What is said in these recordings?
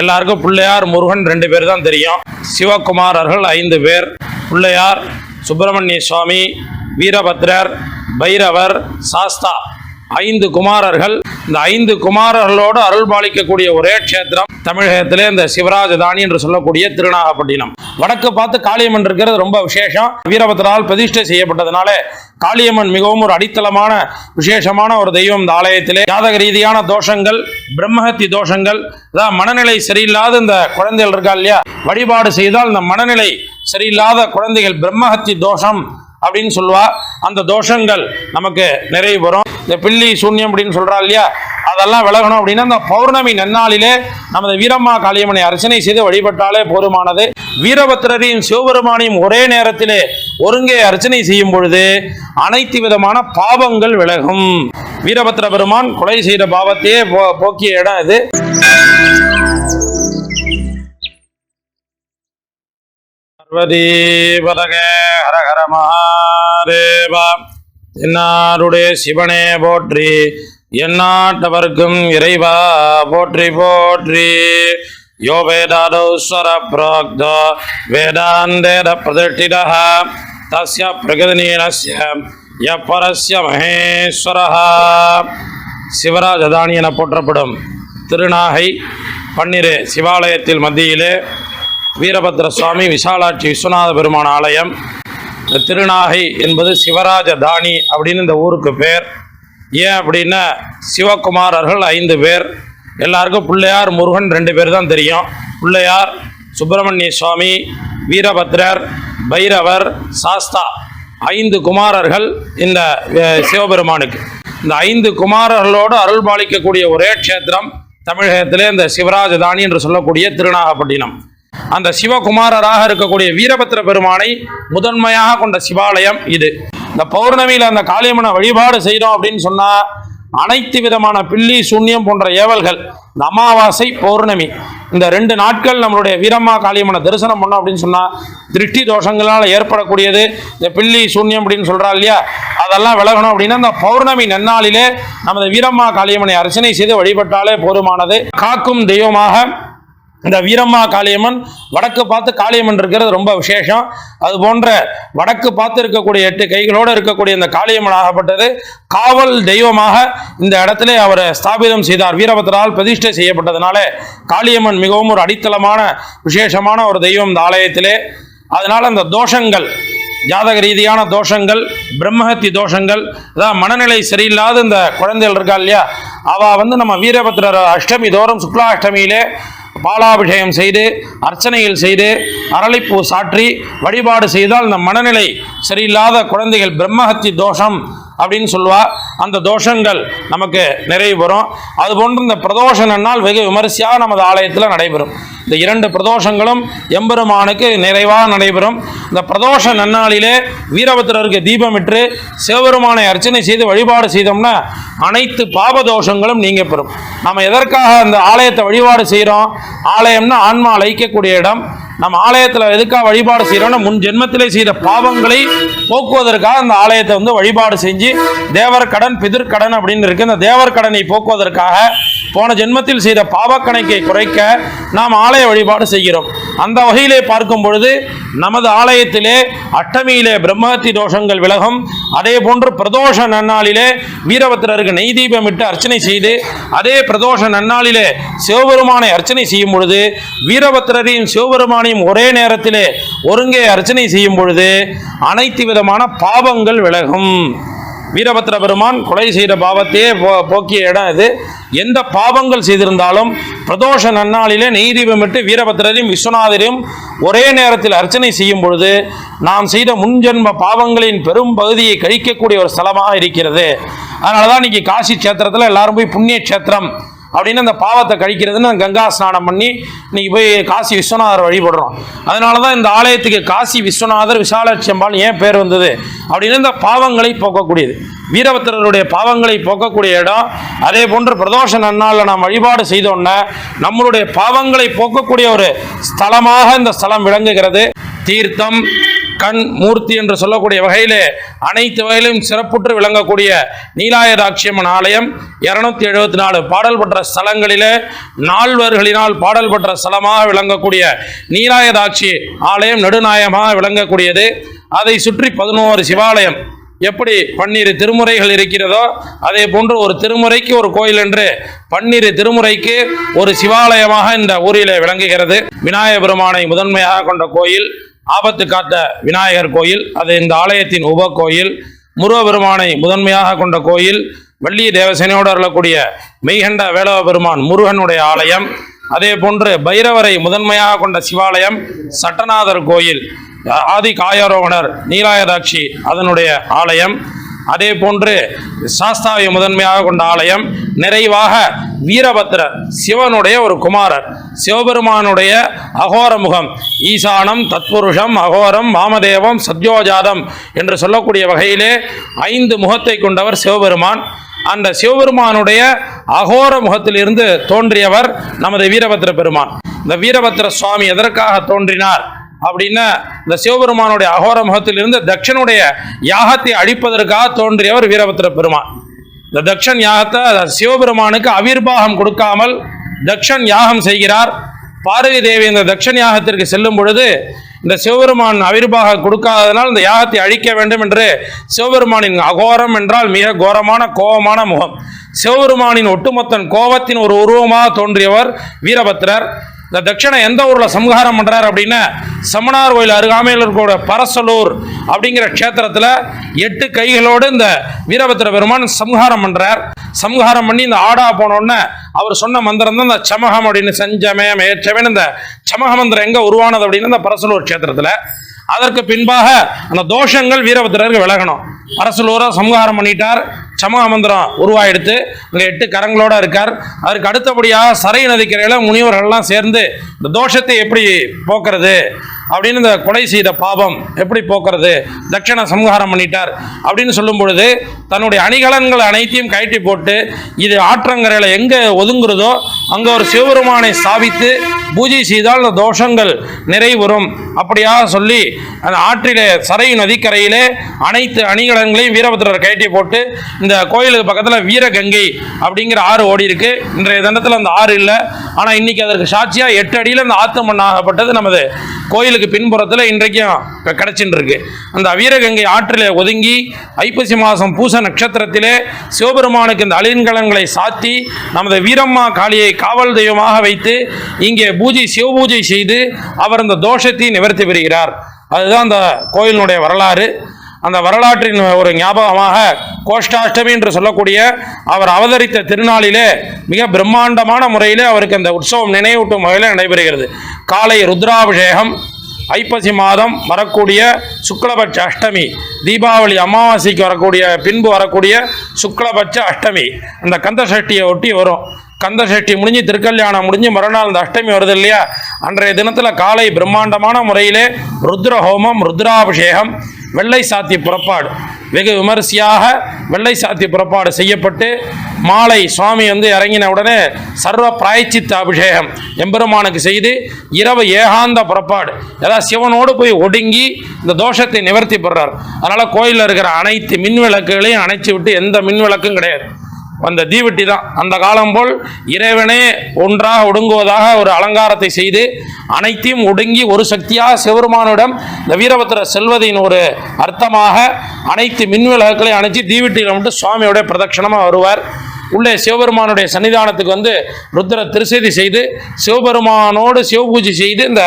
எல்லாருக்கும் பிள்ளையார் முருகன் ரெண்டு பேர் தான் தெரியும் சிவகுமாரர்கள் ஐந்து பேர். பிள்ளையார் சுப்பிரமணிய சுவாமி வீரபத்ரர் பைரவர் சாஸ்தா ஐந்து குமாரர்கள். இந்த ஐந்து குமாரர்களோடு அருள் பாலிக்கக்கூடிய ஒரே க்ஷேத்திரம் தமிழகத்திலே இந்த சிவராஜதானி என்று சொல்லக்கூடிய திருநாகப்பட்டினம். வடக்கு பார்த்து காளியம்மன் இருக்கிறது ரொம்ப விசேஷம். வீரபத்ரால் பிரதிஷ்டை செய்யப்பட்டதுனால காளியம்மன் மிகவும் ஒரு அடித்தளமான விசேஷமான ஒரு தெய்வம் இந்த ஆலயத்திலே. ஜாதக ரீதியான தோஷங்கள் பிரம்மஹத்தி தோஷங்கள் அதாவது மனநிலை சரியில்லாத இந்த குழந்தைகள் இருக்கா இல்லையா? வழிபாடு செய்தால் இந்த மனநிலை சரியில்லாத குழந்தைகள் பிரம்மஹத்தி தோஷம் அப்படின்னு சொல்லுவா. அந்த தோஷங்கள் நமக்கு நிறைவு வரும். இந்த பில்லி சூன்யம் அப்படின்னு சொல்றா இல்லையா? அதெல்லாம் விலகணும் அப்படின்னா அந்த பௌர்ணமி நன்னாளிலே நமது வீரம்மா காளியம்மனை அர்ச்சனை செய்து வழிபட்டாலே போதுமானது. வீரபத்திரரையும் சிவபெருமானையும் ஒரே நேரத்திலே ஒருங்கே அர்ச்சனை செய்யும் பொழுது அனைத்து விதமான பாவங்கள் விலகும். வீரபத்திர பெருமான் கொலை செய்த பாவத்தையே போ- போக்கிய இடம் இது. பார்வதி ஹரஹர மகாதேவா என்னாருடைய சிவனே போற்றி எந்நாட்டவர்க்கும் இறைவா போற்றி போற்றி. யோ வேதாதோ ஸ்வர வேதாந்தேத பிரதிஷ்டித தஸ்ய பிரகதனீனஸ்ய எப்பரஸ்ய மகேஸ்வரः சிவராஜதானி என போற்றப்படும் திருநாகை பன்னிரு சிவாலயத்தில் மத்தியிலே வீரபத்ர சுவாமி விசாலாட்சி விஸ்வநாத பெருமான ஆலயம் இந்த திருநாகை என்பது சிவராஜ தானி அப்படின்னு இந்த ஊருக்கு பேர். ஏன் அப்படின்னா சிவகுமாரர்கள் ஐந்து பேர். எல்லாருக்கும் பிள்ளையார் முருகன் ரெண்டு பேர் தான் தெரியும். பிள்ளையார் சுப்பிரமணிய சுவாமி வீரபத்ரர் பைரவர் சாஸ்தா. ஐந்து குமாரர்கள் இந்த சிவபெருமானுக்கு. இந்த ஐந்து குமாரர்களோடு அருள் பாலிக்கக்கூடிய ஒரே க்ஷேத்திரம் தமிழகத்திலே இந்த சிவராஜதானி என்று சொல்லக்கூடிய திருநாகப்பட்டினம். அந்த சிவகுமாரராக இருக்கக்கூடிய வீரபத்திர பெருமானை முதன்மையாக கொண்ட சிவாலயம் இது. இந்த பௌர்ணமியில் அந்த காளியம்மனை வழிபாடு செய்கிறோம் அப்படின்னு சொன்னால் அனைத்து விதமான பில்லி சூன்யம் போன்ற ஏவல்கள் இந்த அமாவாசை பௌர்ணமி இந்த ரெண்டு நாட்கள் நம்மளுடைய வீரம்மா காளியம்மனை தரிசனம் பண்ணோம் அப்படின்னு சொன்னால் திருஷ்டி தோஷங்களால் ஏற்படக்கூடியது. இந்த பில்லி சூன்யம் அப்படின்னு சொல்கிறா இல்லையா? அதெல்லாம் விலகணும் அப்படின்னா இந்த பௌர்ணமி நன்னாளிலே நமது வீரம்மா காளியம்மனை அர்ச்சனை செய்து வழிபட்டாலே போதுமானது. காக்கும் தெய்வமாக இந்த வீரம்மா காளியம்மன் வடக்கு பார்த்து காளியம்மன் இருக்கிறது ரொம்ப விசேஷம். அது போன்ற வடக்கு பார்த்து இருக்கக்கூடிய எட்டு கைகளோடு இருக்கக்கூடிய இந்த காளியம்மன் ஆகப்பட்டது. காவல் தெய்வமாக இந்த இடத்துல அவர் ஸ்தாபிதம் செய்தார். வீரபத்ரால் பிரதிஷ்டை செய்யப்பட்டதுனால காளியம்மன் மிகவும் ஒரு அடித்தளமான விசேஷமான ஒரு தெய்வம் இந்த ஆலயத்திலே. அதனால் அந்த தோஷங்கள் ஜாதக ரீதியான தோஷங்கள் பிரம்மஹத்தி தோஷங்கள் அதாவது மனநிலை சரியில்லாத இந்த குழந்தைகள் இருக்கா இல்லையா? அவள் வந்து நம்ம வீரபத்ரர் அஷ்டமி தோறும் சுக்லா அஷ்டமியிலே பாலாபிஷேகம் செய்து அர்ச்சனைகள் செய்து அரளிப்பூ சாற்றி வழிபாடு செய்தால் இந்த மனநிலை சரியில்லாத குழந்தைகள் பிரம்மஹத்தி தோஷம் அப்படின்னு சொல்லுவா. அந்த தோஷங்கள் நமக்கு நிறைவு அது அதுபோன்று இந்த பிரதோஷ நன்னால் வெகு விமரிசையாக நமது ஆலயத்தில் நடைபெறும். இந்த இரண்டு பிரதோஷங்களும் எம்பெருமானுக்கு நிறைவாக நடைபெறும். இந்த பிரதோஷ நன்னாளிலே வீரபத்திரருக்கு தீபமிட்டு சிவபெருமானை அர்ச்சனை செய்து வழிபாடு செய்தோம்னா அனைத்து பாப தோஷங்களும் நீங்க பெறும். நம்ம எதற்காக அந்த ஆலயத்தை வழிபாடு செய்கிறோம் ஆலயம்னா ஆன்மா அழைக்கக்கூடிய இடம். நம்ம ஆலயத்தில் எதுக்காக வழிபாடு செய்கிறோம்னா முன் ஜென்மத்திலே செய்த பாவங்களை போக்குவதற்காக அந்த ஆலயத்தை வந்து வழிபாடு செஞ்சு தேவர் கடன் பிதிர்கடன் அப்படின்னு இருக்கு. இந்த தேவர் கடனை போக்குவதற்காக போன ஜென்மத்தில் செய்த பாவக்கணக்கை குறைக்க நாம் ஆலய வழிபாடு செய்கிறோம். அந்த வகையிலே பார்க்கும் பொழுது நமது ஆலயத்திலே அட்டமியிலே பிரம்மஹத்தி தோஷங்கள் விலகும். அதே போன்று பிரதோஷ நன்னாளிலே வீரபத்திரருக்கு நெய் தீபமிட்டு அர்ச்சனை செய்து அதே பிரதோஷ நன்னாளிலே சிவபெருமானை அர்ச்சனை செய்யும் பொழுது வீரபத்திரரையும் சிவபெருமானையும் ஒரே நேரத்திலே ஒருங்கே அர்ச்சனை செய்யும் பொழுது அனைத்து விதமான பாவங்கள் விலகும். வீரபத்ர பெருமான் கொலை செய்த பாவத்தையே போ- போக்கிய இடம் இது. எந்த பாவங்கள் செய்திருந்தாலும் பிரதோஷ நன்னாளிலே நெய் தீபமிட்டு வீரபத்திரரையும் விஸ்வநாதரையும் ஒரே நேரத்தில் அர்ச்சனை செய்யும் பொழுது நாம் செய்த முன்ஜென்ம பாவங்களின் பெரும் பகுதியை கழிக்கக்கூடிய ஒரு ஸ்தலமாக இருக்கிறது. அதனால தான் இன்னைக்கு காசி க்ஷேத்திரத்தில் எல்லாரும் போய் புண்ணிய க்ஷேத்திரம் அப்படின்னு அந்த பாவத்தை கழிக்கிறதுன்னு கங்கா ஸ்நானம் பண்ணி இன்னைக்கு போய் காசி விஸ்வநாதர் வழிபடுறோம். அதனால தான் இந்த ஆலயத்துக்கு காசி விஸ்வநாதர் விசாலாட்சி அம்பாள் ஏன் பேர் வந்தது? அப்படின்னு இந்த பாவங்களை போக்கக்கூடியது. வீரபத்திரருடைய பாவங்களை போக்கக்கூடிய இடம். அதே போன்று பிரதோஷ நன்னாளில் நாம் வழிபாடு செய்தோன்னே நம்மளுடைய பாவங்களை போக்கக்கூடிய ஒரு ஸ்தலமாக இந்த ஸ்தலம் விளங்குகிறது. தீர்த்தம் கண் மூர்த்தி என்று சொல்லக்கூடிய வகையிலே அனைத்து வகையிலும் சிறப்புற்று விளங்கக்கூடிய நீலாயதாட்சியம்மன் ஆலயம் இருநூத்தி எழுபத்தி நாலு பாடல் பெற்ற ஸ்தலங்களிலே நால்வர்களினால் பாடல் பெற்ற ஸ்தலமாக விளங்கக்கூடிய நீலாயதாட்சி ஆலயம் நெடுநாயகமாக விளங்கக்கூடியது. அதை சுற்றி பதினோரு சிவாலயம் எப்படி பன்னிரு திருமுறைகள் இருக்கிறதோ அதே போன்று ஒரு திருமுறைக்கு ஒரு கோயில் என்று பன்னிரு திருமுறைக்கு ஒரு சிவாலயமாக இந்த ஊரில் விளங்குகிறது. விநாயக பெருமானை முதன்மையாக கொண்ட கோயில் ஆபத்து காத்த விநாயகர் கோயில் அது இந்த ஆலயத்தின் உப கோயில் முருகபெருமானை முதன்மையாக கொண்ட கோயில் வள்ளி தேவசேனையோடு அருளக்கூடிய மெய்கண்ட வேலவ பெருமான் முருகனுடைய ஆலயம் அதே போன்று பைரவரை முதன்மையாக கொண்ட சிவாலயம் சட்டநாதர் கோயில் ஆதி காயாரோகணர் நீலாயதாட்சி அதனுடைய ஆலயம் அதே போன்று சாஸ்தாவை முதன்மையாக கொண்ட ஆலயம் நிறைவாக வீரபத்ரர் சிவனுடைய ஒரு குமாரர். சிவபெருமானுடைய அகோர முகம் ஈசானம் தத்புருஷம் அகோரம் வாமதேவம் சத்யோஜாதம் என்று சொல்லக்கூடிய வகையிலே ஐந்து முகத்தை கொண்டவர் சிவபெருமான். அந்த சிவபெருமானுடைய அகோர முகத்திலிருந்து தோன்றியவர் நமது வீரபத்ர பெருமான். இந்த வீரபத்ர சுவாமி எதற்காக தோன்றினார்? அப்படின்னா இந்த சிவபெருமானுடைய அகோர முகத்திலிருந்து தக்ஷனுடைய யாகத்தை அழிப்பதற்காக தோன்றியவர் வீரபத்ர பெருமான். இந்த தக்ஷன் யாகத்தை சிவபெருமானுக்கு அவிர்வாகம் கொடுக்காமல் தக்ஷன் யாகம் செய்கிறார். பார்வதி தேவி இந்த தக்ஷன் யாகத்திற்கு செல்லும் பொழுது இந்த சிவபெருமான் அவிர்வாக கொடுக்காததனால் இந்த யாகத்தை அழிக்க வேண்டும் என்று சிவபெருமானின் அகோரம் என்றால் மிக கோரமான கோபமான முகம். சிவபெருமானின் ஒட்டுமொத்தன் கோபத்தின் ஒரு உருவமாக தோன்றியவர் வீரபத்திரர் இந்த தட்சணை எந்த ஊரில் சம்ஹாரம் பண்ணுறார் அப்படின்னா சமணார் கோயில் அருகாமையில் இருக்கக்கூடிய பரசலூர் அப்படிங்கிற க்ஷேத்திரத்தில் எட்டு கைகளோடு இந்த வீரபத்திர பெருமான் சம்ஹாரம் பண்ணுறார் சம்ஹாரம் பண்ணி இந்த ஆடா போனோடனே அவர் சொன்ன மந்திரம் தான் இந்த சமகம் அப்படின்னு செஞ்சமே மேச்சமேன்னு இந்த சமக மந்திரம் எங்கே உருவானது அப்படின்னு இந்த பரசலூர் க்ஷேத்திரத்தில். அதற்கு பின்பாக அந்த தோஷங்கள் வீரபத்திரருக்கு விலகணும். அரசலூரை சமூகாரம் பண்ணிட்டார். சமக மந்திரம் உருவாயிடுத்து அங்கே எட்டு கரங்களோட இருக்கார். அதற்கு அடுத்தபடியாக சரை நதிக்கரையில் முனிவர்கள்லாம் சேர்ந்து இந்த தோஷத்தை எப்படி போக்குறது? அப்படின்னு இந்த கொலை செய்த பாவம் எப்படி போக்குறது? தட்சிண சம்ஹாரம் பண்ணிட்டார். அப்படின்னு சொல்லும் பொழுது தன்னுடைய அணிகலன்கள் அனைத்தையும் கழட்டி போட்டு இது ஆற்றங்கரையில் எங்கே ஒதுங்குறதோ அங்கே ஒரு சிவபெருமானை ஸ்தாபித்து பூஜை செய்தால் அந்த தோஷங்கள் நிறைவுறும். அப்படியாக சொல்லி அந்த ஆற்றிலே சரை நதிக்கரையிலே அனைத்து அணிகலன்களையும் வீரபத்திரர் கழட்டி போட்டு இந்த கோயிலுக்கு பக்கத்தில் வீரகங்கை அப்படிங்கிற ஆறு ஓடி இருக்கு. இன்றைய தினத்தில் அந்த ஆறு இல்லை. ஆனால் இன்னைக்கு அதற்கு சாட்சியாக எட்டு அடியில் அந்த ஆத்து மண்ணாகப்பட்டது நமது கோயிலுக்கு பின்புறத்தில் இன்றைக்கும் கிடச்சின்னு இருக்கு அந்த வீரகங்கை ஆற்றில் ஒதுங்கி ஐப்பசி மாதம் பூச நட்சத்திரத்திலே சிவபெருமானுக்கு இந்த அலின்கலன்களை சாத்தி நமது வீரம்மா காளியை காவல் தெய்வமாக வைத்து இங்கே பூஜை சிவபூஜை செய்து அவர் அந்த தோஷத்தை நிவர்த்தி பெறுகிறார். அதுதான் அந்த கோயிலினுடைய வரலாறு. அந்த வரலாற்றின் ஒரு ஞாபகமாக கோஷ்டாஷ்டமி என்று சொல்லக்கூடிய அவர் அவதரித்த திருநாளிலே மிக பிரம்மாண்டமான முறையிலே அவருக்கு அந்த உற்சவம் நினைவூட்டும் வகையில் நடைபெறுகிறது. காலை ருத்ராபிஷேகம் ஐப்பசி மாதம் வரக்கூடிய சுக்லபட்ச அஷ்டமி தீபாவளி அமாவாசைக்கு வரக்கூடிய பின்பு வரக்கூடிய சுக்லபட்ச அஷ்டமி. அந்த கந்த சஷ்டியை ஒட்டி வரும். கந்த சஷ்டி முடிஞ்சு திருக்கல்யாணம் முடிஞ்சு மறுநாள் அந்த அஷ்டமி வருது இல்லையா? அன்றைய தினத்தில் காலை பிரம்மாண்டமான முறையிலே ருத்ர ஹோமம் ருத்ராபிஷேகம் வெள்ளை சாத்தி புறப்பாடு. வெகு விமரிசையாக வெள்ளை சாத்தி புறப்பாடு செய்யப்பட்டு மாலை சுவாமி வந்து இறங்கின உடனே சர்வ பிராயச்சித்த அபிஷேகம் எம்பெருமானுக்கு செய்து இரவு ஏகாந்த புறப்பாடு. ஏதாவது சிவனோடு போய் ஒடுங்கி இந்த தோஷத்தை நிவர்த்தி பெறார். அதனால் கோயிலில் இருக்கிற அனைத்து மின் விளக்குகளையும் அணைச்சி விட்டு எந்த மின் விளக்கும் கிடையாது. அந்த தீவெட்டி தான். அந்த காலம் போல் இறைவனே ஒன்றாக ஒடுங்குவதாக ஒரு அலங்காரத்தை செய்து அனைத்தையும் ஒடுங்கி ஒரு சக்தியாக சிவருமானிடம் இந்த வீரபத்திர செல்வதின் ஒரு அர்த்தமாக அனைத்து மின்விளக்குகளை அணைச்சி தீவெட்டியில் மட்டும் சுவாமியோட பிரதட்சணமாக வருவார். உள்ளே சிவபெருமானுடைய சன்னிதானத்துக்கு வந்து ருத்ர திருசதி செய்து சிவபெருமானோடு சிவபூஜை செய்து இந்த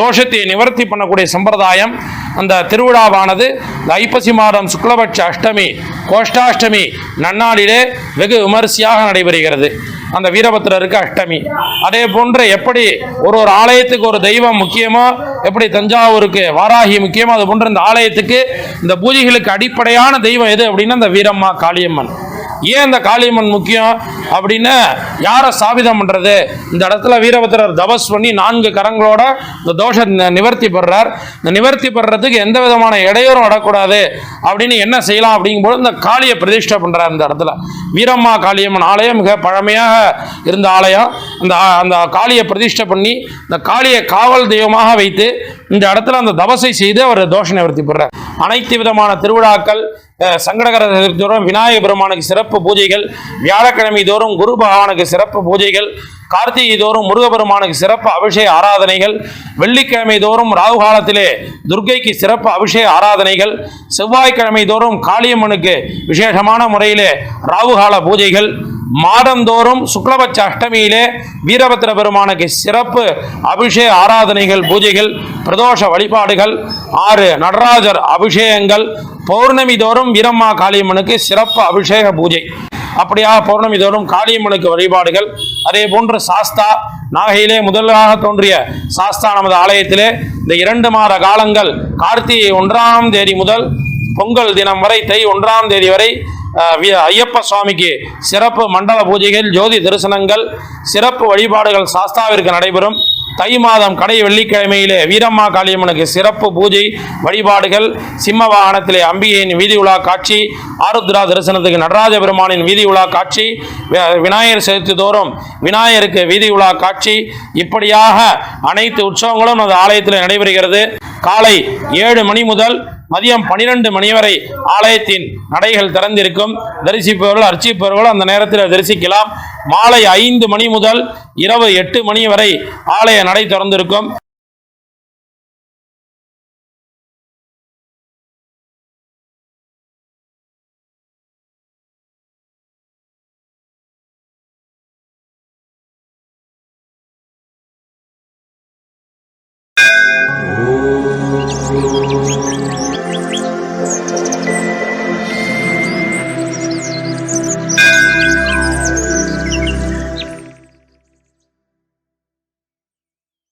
தோஷத்தை நிவர்த்தி பண்ணக்கூடிய சம்பிரதாயம் அந்த திருவிழாவானது. இந்த ஐப்பசி மாதம் சுக்லபட்ச அஷ்டமி கோஷ்டாஷ்டமி நன்னாளிலே வெகு விமரிசையாக நடைபெறுகிறது. அந்த வீரபத்திரருக்கு அஷ்டமி. அதே போன்று எப்படி ஒரு ஒரு ஆலயத்துக்கு ஒரு தெய்வம் முக்கியமோ எப்படி தஞ்சாவூருக்கு வாராகி முக்கியமோ அது போன்ற இந்த ஆலயத்துக்கு இந்த பூஜைகளுக்கு அடிப்படையான தெய்வம் எது அப்படின்னா இந்த வீரம்மா காளியம்மன். ஏன் இந்த காளியம்மன் முக்கியம் அப்படின்னு யாரை சாபிதம் பண்றது? இந்த இடத்துல வீரபத்திரர் தபஸ் பண்ணி நான்கு கரங்களோட இந்த தோஷ நிவர்த்தி பெறார் இந்த நிவர்த்தி பெறறதுக்கு எந்த விதமான இடையூறும் வரக்கூடாது அப்படின்னு என்ன செய்யலாம் அப்படிங்கும்போது இந்த காளியை பிரதிஷ்டை பண்றார் இந்த இடத்துல. வீரம்மா காளியம்மன் ஆலயம் மிக பழமையாக இருந்த ஆலயம். அந்த அந்த காளியை பிரதிஷ்டை பண்ணி இந்த காளியை காவல் தெய்வமாக வைத்து இந்த இடத்துல அந்த தபசை செய்து அவர் தோஷ நிவர்த்தி பெறார் அனைத்து விதமான திருவிழாக்கள் சங்கடகர தோறும் விநாயக பெருமானுக்கு சிறப்பு பூஜைகள் வியாழக்கிழமை தோறும் குரு பகவானுக்கு சிறப்பு பூஜைகள் கார்த்திகை தோறும் முருகபெருமானுக்கு சிறப்பு அபிஷேக ஆராதனைகள் வெள்ளிக்கிழமை தோறும் ராகு காலத்திலே துர்கைக்கு சிறப்பு அபிஷேக ஆராதனைகள் செவ்வாய்க்கிழமை தோறும் காளியம்மனுக்கு விசேஷமான முறையிலே ராகுகால பூஜைகள் மாதந்தோறும் சுக்லபட்ச அஷ்டமியிலே வீரபத்திர பெருமானுக்கு சிறப்பு அபிஷேக ஆராதனைகள் பூஜைகள் பிரதோஷ வழிபாடுகள் ஆறு நடராஜர் அபிஷேகங்கள் பௌர்ணமி தோறும் வீரம்மா காளியம்மனுக்கு சிறப்பு அபிஷேக பூஜை. அப்படியாக பௌர்ணமி தோறும் காளியம்மனுக்கு வழிபாடுகள். அதே போன்று சாஸ்தா நாகையிலே முதலாக தோன்றிய சாஸ்தா நமது ஆலயத்திலே இந்த இரண்டு மாத காலங்கள் கார்த்திகை ஒன்றாம் தேதி முதல் பொங்கல் தினம் வரை தை ஒன்றாம் தேதி வரை ஐயப்ப சுவாமிக்கு சிறப்பு மண்டல பூஜைகள் ஜோதி தரிசனங்கள் சிறப்பு வழிபாடுகள் சாஸ்தாவிற்கு நடைபெறும். தை மாதம் கடை வெள்ளிக்கிழமையிலே வீரம்மா காளியம்மனுக்கு சிறப்பு பூஜை வழிபாடுகள் சிம்ம வாகனத்திலே அம்பிகையின் வீதி உலா காட்சி ஆருத்ரா தரிசனத்துக்கு நடராஜ பெருமானின் வீதி உலா காட்சி விநாயகர் சதுர்த்தி தோறும் விநாயகருக்கு வீதி உலா காட்சி. இப்படியாக அனைத்து உற்சவங்களும் அந்த ஆலயத்தில் நடைபெறுகிறது. காலை ஏழு மணி முதல் மதியம் பனிரெண்டு மணி வரை ஆலயத்தின் நடைகள் திறந்திருக்கும். தரிசிப்பவர்கள் அர்ச்சிப்பவர்கள் அந்த நேரத்தில் தரிசிக்கலாம். மாலை ஐந்து மணி முதல் இரவு எட்டு மணி வரை ஆலய நடை திறந்திருக்கும்.